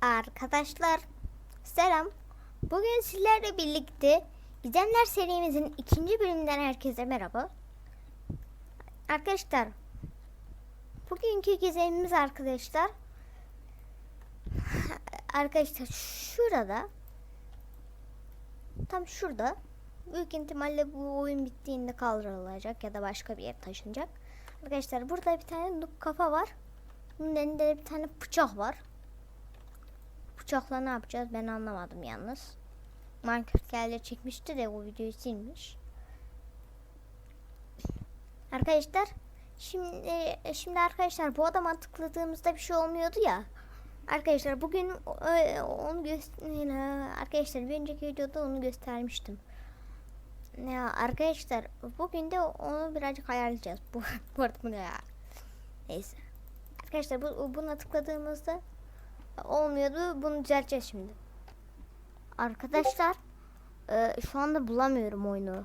Arkadaşlar selam. Bugün sizlerle birlikte Gizemler serimizin ikinci bölümünden herkese merhaba. Arkadaşlar bugünkü gizemimiz arkadaşlar arkadaşlar şurada tam şurada büyük ihtimalle bu oyun bittiğinde kaldırılacak ya da başka bir yere taşınacak. Arkadaşlar burada bir tane kafa var. Bunun elinde de bir tane bıçak var. Bıçakla ne yapacağız ben anlamadım yalnız. Minecraft geldi çekmişti de o videoyu silmiş. Arkadaşlar şimdi şimdi arkadaşlar bu adama tıkladığımızda bir şey olmuyordu ya. Arkadaşlar bugün e, onu göster arkadaşlar bir önceki videoda onu göstermiştim. Ya arkadaşlar bugün de onu birazcık ayarlayacağız. Bu bu ne ya? Neyse. Arkadaşlar bu buna tıkladığımızda olmuyordu. Bunu düzelteceğiz şimdi. Arkadaşlar e, şu anda bulamıyorum oyunu.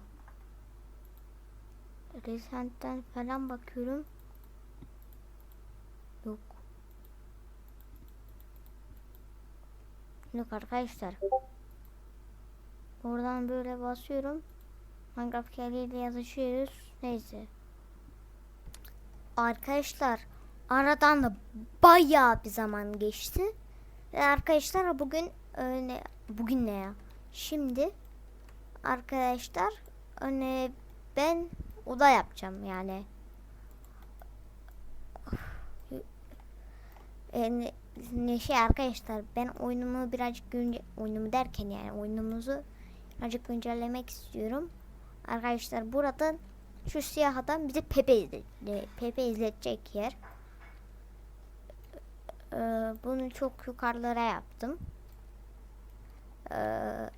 Recent'ten falan bakıyorum. Yok. Yok arkadaşlar. Oradan böyle basıyorum. Minecraft ile yazışıyoruz. Neyse. Arkadaşlar aradan da bayağı bir zaman geçti. Arkadaşlar bugün öyle bugün ne ya? Şimdi arkadaşlar hani ben oda yapacağım yani. Yani ne şey arkadaşlar ben oyunumu birazcık günce oyunumu derken yani oyunumuzu birazcık güncellemek istiyorum. Arkadaşlar burada şu siyah adam bize Pepe izle, Pepe izletecek yer. Ee, bunu çok yukarılara yaptım. Ee,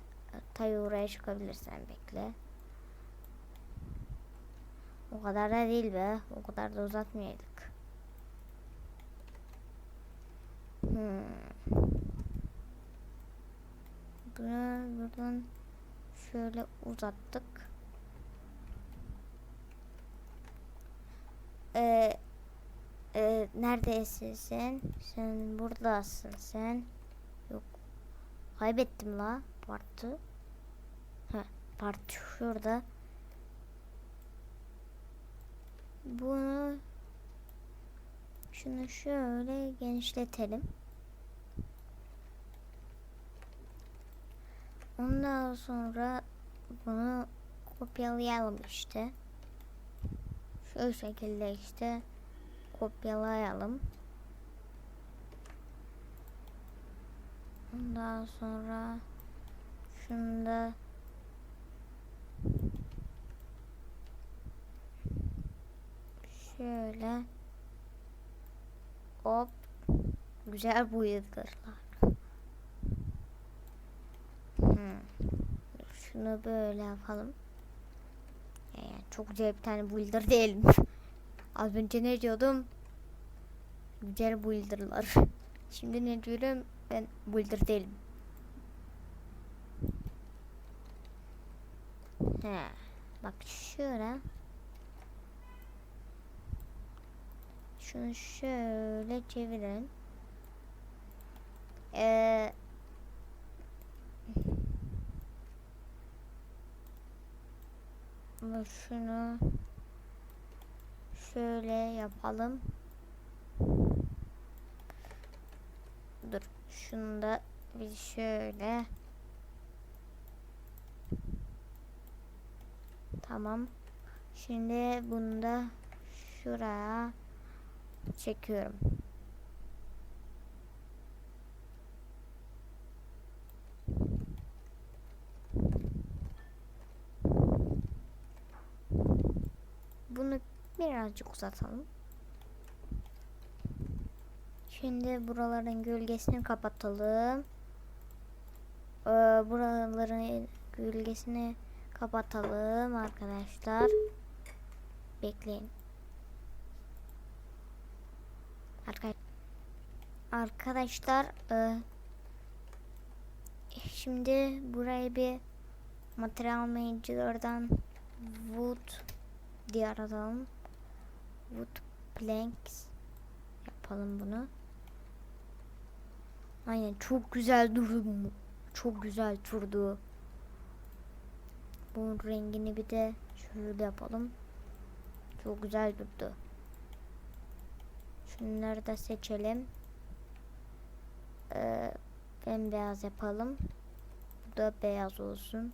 tabii oraya çıkabilirsen bekle. O kadar da değil be. O kadar da uzatmayaydık. Hmm. Bunu buradan şöyle uzattık. Ee, neredesin sen? Sen buradasın sen. Yok. Kaybettim la partı. Ha, partı şurada. Bunu şunu şöyle genişletelim. Ondan sonra bunu kopyalayalım işte. Şu şekilde işte kopyalayalım. Ondan sonra şunu da şöyle hop güzel boyadırlar. Hmm. Şunu böyle yapalım. Yani çok güzel bir tane builder değilim. Az önce ne diyordum? Güzel builderlar. Şimdi ne diyorum? Ben builder değilim. He. Bak şöyle. Şunu şöyle çevirelim. Ee, şunu şöyle yapalım. Dur. Şunu da bir şöyle. Tamam. Şimdi bunu da şuraya çekiyorum. Bunu birazcık uzatalım. Şimdi buraların gölgesini kapatalım. Ee, buraların gölgesini kapatalım arkadaşlar. Bekleyin. Arkadaşlar, e, şimdi buraya bir material manager'dan wood diye aratalım. Wood planks yapalım bunu. Aynen çok güzel durdu. bu. Çok güzel durdu. Bunun rengini bir de şöyle yapalım. Çok güzel durdu. Şunları da seçelim. Ee, beyaz yapalım. Bu da beyaz olsun.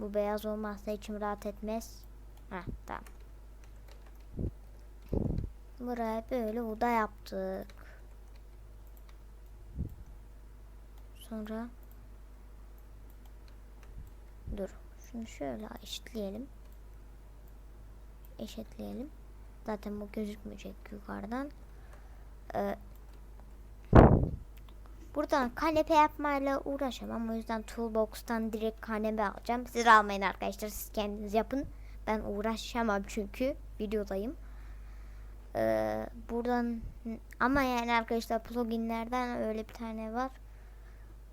Bu beyaz olmazsa içim rahat etmez. Heh, tamam. Buraya böyle oda yaptık. Sonra dur. Şunu şöyle eşitleyelim. Eşitleyelim. Zaten bu gözükmeyecek yukarıdan. Ee, buradan kanepe yapmayla uğraşamam. O yüzden Toolbox'tan direkt kanepe alacağım. Siz almayın arkadaşlar. Siz kendiniz yapın. Ben uğraşamam çünkü videodayım. Ee, buradan ama yani arkadaşlar pluginlerden öyle bir tane var.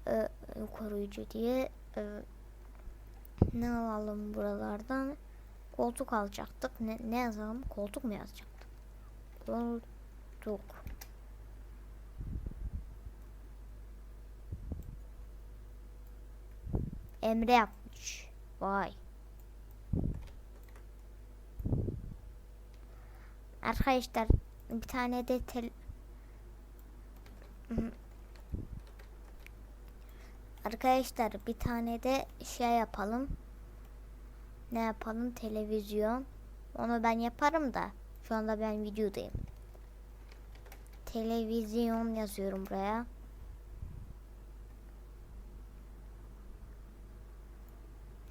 Ee, koruyucu diye. Ee, ne alalım buralardan? Koltuk alacaktık. Ne, ne yazalım? Koltuk mu yazacaktık? Koltuk. Emre yapmış. Vay. Arkadaşlar bir tane de tel. Arkadaşlar bir tane de şey yapalım. Ne yapalım? Televizyon. Onu ben yaparım da. Şu anda ben videodayım. Televizyon yazıyorum buraya.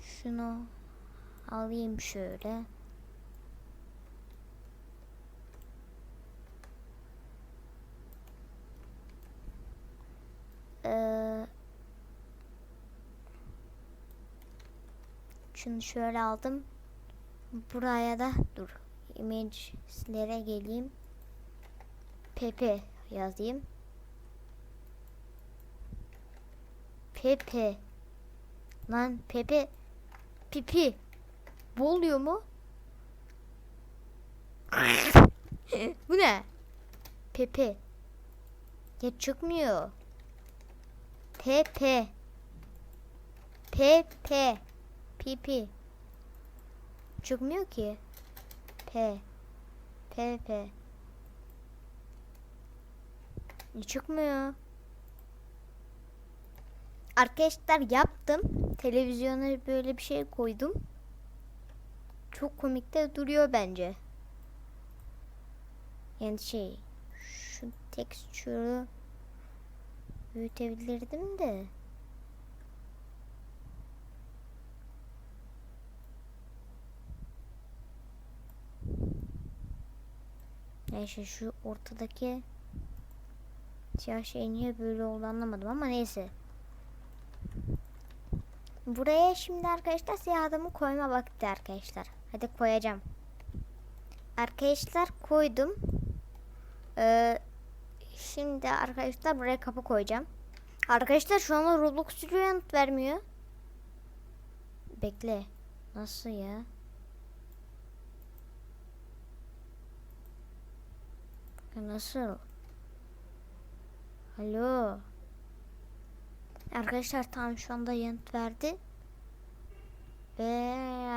Şunu alayım şöyle. Ee, şunu şöyle aldım. Buraya da dur. Image'lere geleyim. Pepe yazayım. Pepe. Lan Pepe. Pipi. Bu oluyor mu? Bu ne? Pepe. Ya çıkmıyor. Pepe. Pepe. Pipi. Çıkmıyor ki. P. P P. Çıkmıyor. Arkadaşlar yaptım. Televizyona böyle bir şey koydum. Çok komik de duruyor bence. Yani şey şu tekstürü büyütebilirdim de. Neyse şu ortadaki siyah şey niye böyle oldu anlamadım ama neyse. Buraya şimdi arkadaşlar siyah adamı koyma vakti arkadaşlar. Hadi koyacağım. Arkadaşlar koydum. Ee, şimdi arkadaşlar buraya kapı koyacağım. Arkadaşlar şu anda Roblox yanıt vermiyor. Bekle. Nasıl ya? Nasıl? Alo. Arkadaşlar tam şu anda yanıt verdi. Ve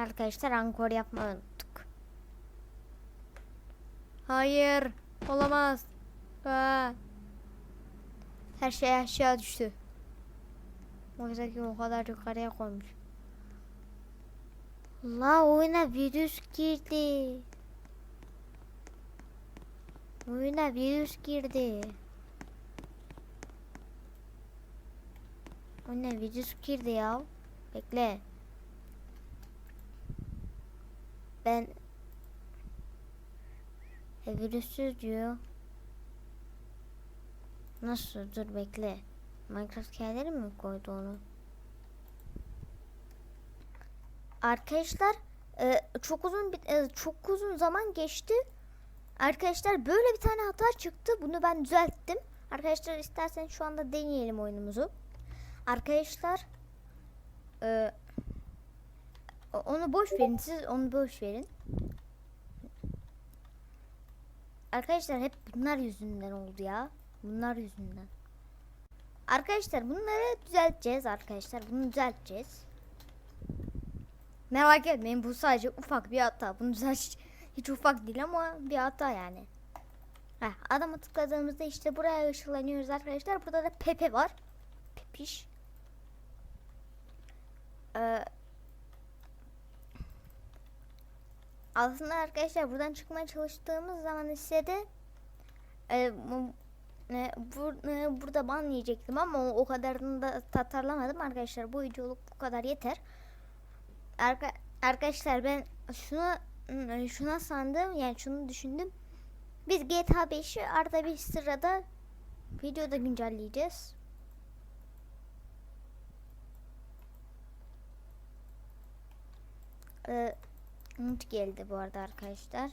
arkadaşlar ankor yapmayı unuttuk. Hayır. Olamaz. Aa. Her şey aşağı düştü. Oysa o kadar yukarıya koymuş. La oyuna virüs girdi. Oyuna virüs girdi. Oyuna virüs girdi ya. Bekle. Ben e, virüsüz diyor. Nasıl? Dur bekle. Minecraft kendileri mi koydu onu? Arkadaşlar e, çok uzun bir e, çok uzun zaman geçti. Arkadaşlar böyle bir tane hata çıktı. Bunu ben düzelttim. Arkadaşlar istersen şu anda deneyelim oyunumuzu. Arkadaşlar e, onu boş verin. Siz onu boş verin. Arkadaşlar hep bunlar yüzünden oldu ya. Bunlar yüzünden. Arkadaşlar bunları düzelteceğiz arkadaşlar. Bunu düzelteceğiz. Merak etmeyin bu sadece ufak bir hata. Bunu düzelt hiç ufak değil ama bir hata yani. Heh, adama tıkladığımızda işte buraya ışınlanıyoruz arkadaşlar. Burada da Pepe var. Pepiş. Ee, aslında arkadaşlar buradan çıkmaya çalıştığımız zaman ise de e, e, bu, e, burada ban yiyecektim ama o, o kadarını da tatarlamadım arkadaşlar. Bu videoluk bu kadar yeter. Arka, arkadaşlar ben şunu şuna sandım yani şunu düşündüm. Biz GTA 5'i arada bir sırada videoda güncelleyeceğiz. Ee, Umut geldi bu arada arkadaşlar.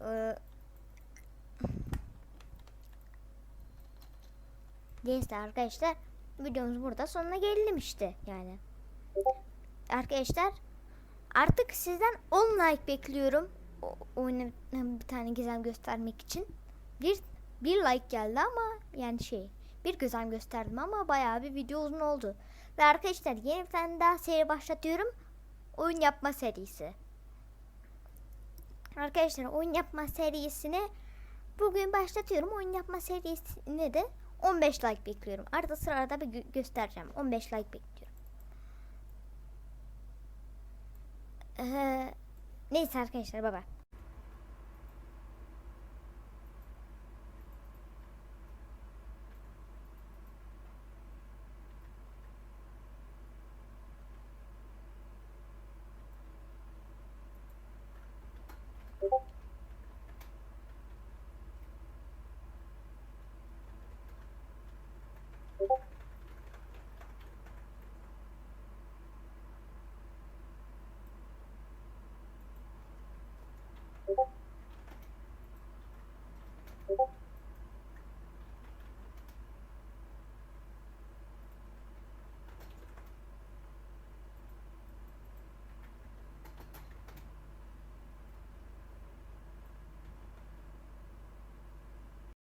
Ee, Neyse arkadaşlar videomuz burada sonuna gelelim işte yani. Arkadaşlar artık sizden 10 like bekliyorum. O, oyuna bir tane gizem göstermek için. Bir bir like geldi ama yani şey bir gizem gösterdim ama bayağı bir video uzun oldu. Ve arkadaşlar yeni bir tane daha seri başlatıyorum. Oyun yapma serisi. Arkadaşlar oyun yapma serisini bugün başlatıyorum. Oyun yapma serisine de 15 like bekliyorum. Arada sırada bir gö- göstereceğim. 15 like bekliyorum. Ee, neyse arkadaşlar baba.